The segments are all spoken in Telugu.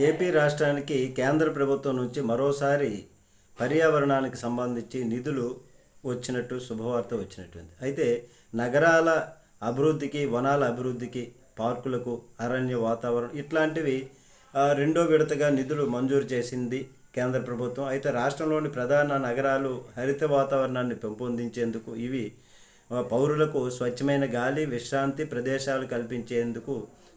ఏపీ రాష్ట్రానికి కేంద్ర ప్రభుత్వం నుంచి మరోసారి పర్యావరణానికి సంబంధించి నిధులు వచ్చినట్టు శుభవార్త వచ్చినట్టుంది. అయితే నగరాల అభివృద్ధికి వనాల అభివృద్ధికి పార్కులకు అరణ్య వాతావరణం ఇట్లాంటివి రెండో విడతగా నిధులు మంజూరు చేసింది కేంద్ర ప్రభుత్వం. అయితే రాష్ట్రంలోని ప్రధాన నగరాలు హరిత వాతావరణాన్ని పెంపొందించేందుకు ఇవి పౌరులకు స్వచ్ఛమైన గాలి విశ్రాంతి ప్రదేశాలు కల్పించేందుకు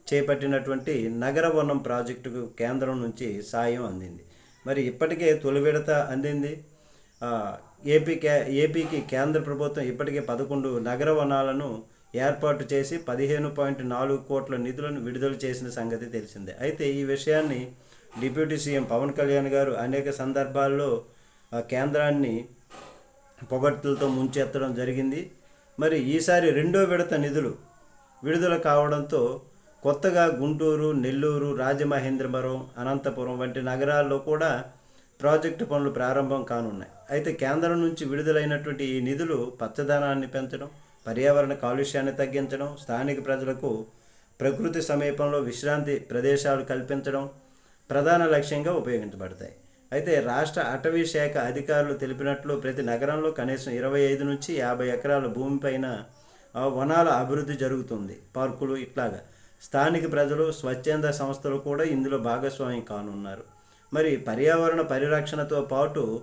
చేపట్టినటువంటి నగర వనం ప్రాజెక్టుకు కేంద్రం నుంచి సాయం అందింది. మరి ఇప్పటికే తొలి విడత అందింది. ఏపీ కే ఏపీకి కేంద్ర ప్రభుత్వం ఇప్పటికే పదకొండు నగర వనాలను ఏర్పాటు చేసి పదిహేను పాయింట్ నాలుగు కోట్ల నిధులను విడుదల చేసిన సంగతి తెలిసిందే. అయితే ఈ విషయాన్ని డిప్యూటీ సీఎం పవన్ కళ్యాణ్ గారు అనేక సందర్భాల్లో కేంద్రాన్ని పొగడ్తలతో ముంచెత్తడం జరిగింది. మరి ఈసారి రెండో విడత నిధులు విడుదల కావడంతో కొత్తగా గుంటూరు నెల్లూరు రాజమహేంద్రవరం అనంతపురం వంటి నగరాల్లో కూడా ప్రాజెక్టు పనులు ప్రారంభం కానున్నాయి. అయితే కేంద్రం నుంచి విడుదలైనటువంటి ఈ నిధులు పచ్చదనాన్ని పెంచడం పర్యావరణ కాలుష్యాన్ని తగ్గించడం స్థానిక ప్రజలకు ప్రకృతి సమీపంలో విశ్రాంతి ప్రదేశాలు కల్పించడం ప్రధాన లక్ష్యంగా ఉపయోగించబడతాయి. అయితే రాష్ట్ర అటవీ శాఖ అధికారులు తెలిపినట్లు ప్రతి నగరంలో కనీసం ఇరవై ఐదు నుంచి యాభై ఎకరాల భూమిపైన వనాల అభివృద్ధి జరుగుతుంది. పార్కులు ఇట్లాగా. స్థానిక ప్రజలు స్వచ్ఛంద సంస్థలు కూడా ఇందులో భాగస్వామ్యం కానున్నారు. మరి పర్యావరణ పరిరక్షణతో పాటు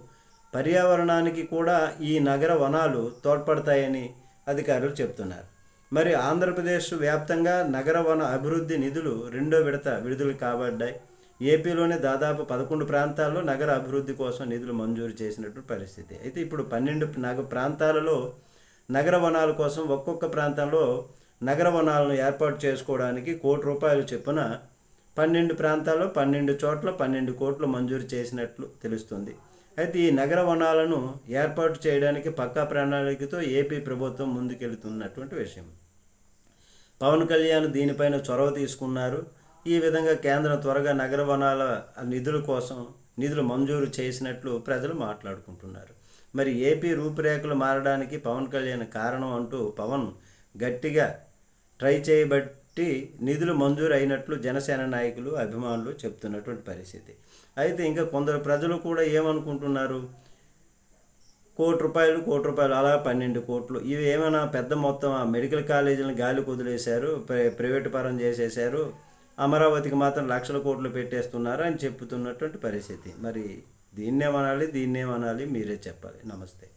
పర్యావరణానికి కూడా ఈ నగర వనాలు తోడ్పడతాయని అధికారులు చెప్తున్నారు. మరి ఆంధ్రప్రదేశ్ వ్యాప్తంగా నగర వన అభివృద్ధి నిధులు రెండో విడత విడుదల కాబడ్డాయి. ఏపీలోనే దాదాపు పదకొండు ప్రాంతాల్లో నగర అభివృద్ధి కోసం నిధులు మంజూరు చేసినట్టు పరిస్థితి. అయితే ఇప్పుడు పన్నెండు నగ ప్రాంతాలలో నగర వనాల కోసం ఒక్కొక్క ప్రాంతంలో నగర వనాలను ఏర్పాటు చేసుకోవడానికి కోటి రూపాయలు చొప్పున పన్నెండు ప్రాంతాల్లో పన్నెండు చోట్ల పన్నెండు కోట్లు మంజూరు చేసినట్లు తెలుస్తుంది. అయితే ఈ నగర వనాలను ఏర్పాటు చేయడానికి పక్కా ప్రణాళికతో ఏపీ ప్రభుత్వం ముందుకెళ్తున్నటువంటి విషయం. పవన్ కళ్యాణ్ దీనిపైన చొరవ తీసుకున్నారు. ఈ విధంగా కేంద్రం త్వరగా నగర వనాల నిధుల కోసం నిధులు మంజూరు చేసినట్లు ప్రజలు మాట్లాడుకుంటున్నారు. మరి ఏపీ రూపురేఖలు మారడానికి పవన్ కళ్యాణ్ కారణం అంటూ పవన్ గట్టిగా ట్రై చేయబట్టి నిధులు మంజూరు అయినట్లు జనసేన నాయకులు అభిమానులు చెప్తున్నటువంటి పరిస్థితి. అయితే ఇంకా కొందరు ప్రజలు కూడా ఏమనుకుంటున్నారు? కోటి రూపాయలు కోటి రూపాయలు అలా పన్నెండు కోట్లు. ఇవి ఏమైనా పెద్ద మొత్తం ఆ మెడికల్ కాలేజీలను గాలి కుదిలేశారు ప్రైవేటు పరం చేసేశారు అమరావతికి మాత్రం లక్షల కోట్లు పెట్టేస్తున్నారు అని చెప్తున్నటువంటి పరిస్థితి. మరి దీన్నేమనాలి దీన్నేమనాలి మీరే చెప్పాలి. నమస్తే.